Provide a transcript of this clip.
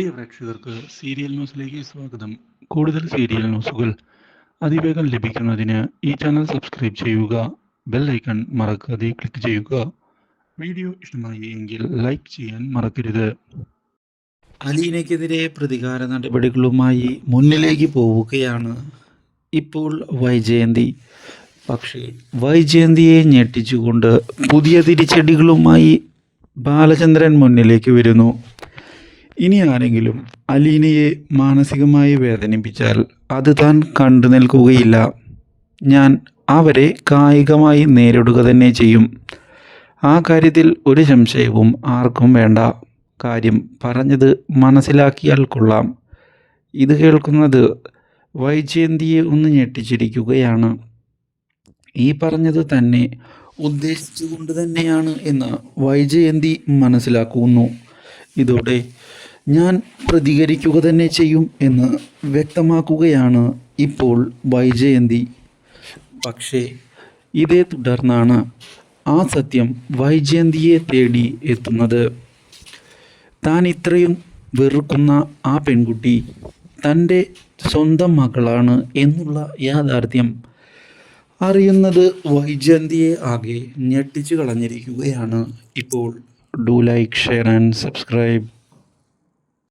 പ്രിയ പ്രേക്ഷകർക്ക് സീരിയൽ ന്യൂസിലേക്ക് സ്വാഗതം. കൂടുതൽ സീരിയൽ ന്യൂസുകൾ അതിവേഗം ലഭിക്കുന്നതിന് ഈ ചാനൽ സബ്സ്ക്രൈബ് ചെയ്യുക ബെൽ ഐക്കൺ മറക്കാതെ ക്ലിക്ക് ചെയ്യുക. വീഡിയോ ഇഷ്ടമായി എങ്കിൽ ലൈക്ക് ചെയ്യാൻ മറക്കരുത്. അലീനയ്ക്കെതിരെ പ്രതികാര നടപടികളുമായി മുന്നിലേക്ക് പോവുകയാണ് ഇപ്പോൾ വൈജയന്തി. പക്ഷേ വൈജയന്തിയെ ഞെട്ടിച്ചുകൊണ്ട് പുതിയ തിരിച്ചടികളുമായി ബാലചന്ദ്രൻ മുന്നിലേക്ക് വരുന്നു. ഇനി ആരെങ്കിലും അലീനയെ മാനസികമായി വേദനിപ്പിച്ചാൽ അത് താൻ കണ്ടു നിൽക്കുകയില്ല. ഞാൻ അവരെ കായികമായി നേരിടുക തന്നെ ചെയ്യും. ആ കാര്യത്തിൽ ഒരു സംശയവും ആർക്കും വേണ്ട. കാര്യം പറഞ്ഞത് മനസ്സിലാക്കിയാൽ കൊള്ളാം. ഇത് കേൾക്കുന്നത് വൈജയന്തിയെ ഒന്ന് ഞെട്ടിച്ചിരിക്കുകയാണ്. ഈ പറഞ്ഞത് തന്നെ ഉദ്ദേശിച്ചുകൊണ്ട് തന്നെയാണ് എന്ന് വൈജയന്തി മനസ്സിലാക്കുന്നു. ഇതോടെ ഞാൻ പ്രതികരിക്കുക തന്നെ ചെയ്യും എന്ന് വ്യക്തമാക്കുകയാണ് ഇപ്പോൾ വൈജയന്തി. പക്ഷേ ഇതേ തുടർന്നാണ് ആ സത്യം വൈജയന്തിയെ തേടി എത്തുന്നത്. താൻ ഇത്രയും വെറുക്കുന്ന ആ പെൺകുട്ടി തന്റെ സ്വന്തം മകളാണ് എന്നുള്ള യാഥാർത്ഥ്യം അറിയുന്നത് വൈജയന്തിയെ ആകെ ഞെട്ടിച്ചു കളഞ്ഞിരിക്കുകയാണ് ഇപ്പോൾ. Do like share and subscribe.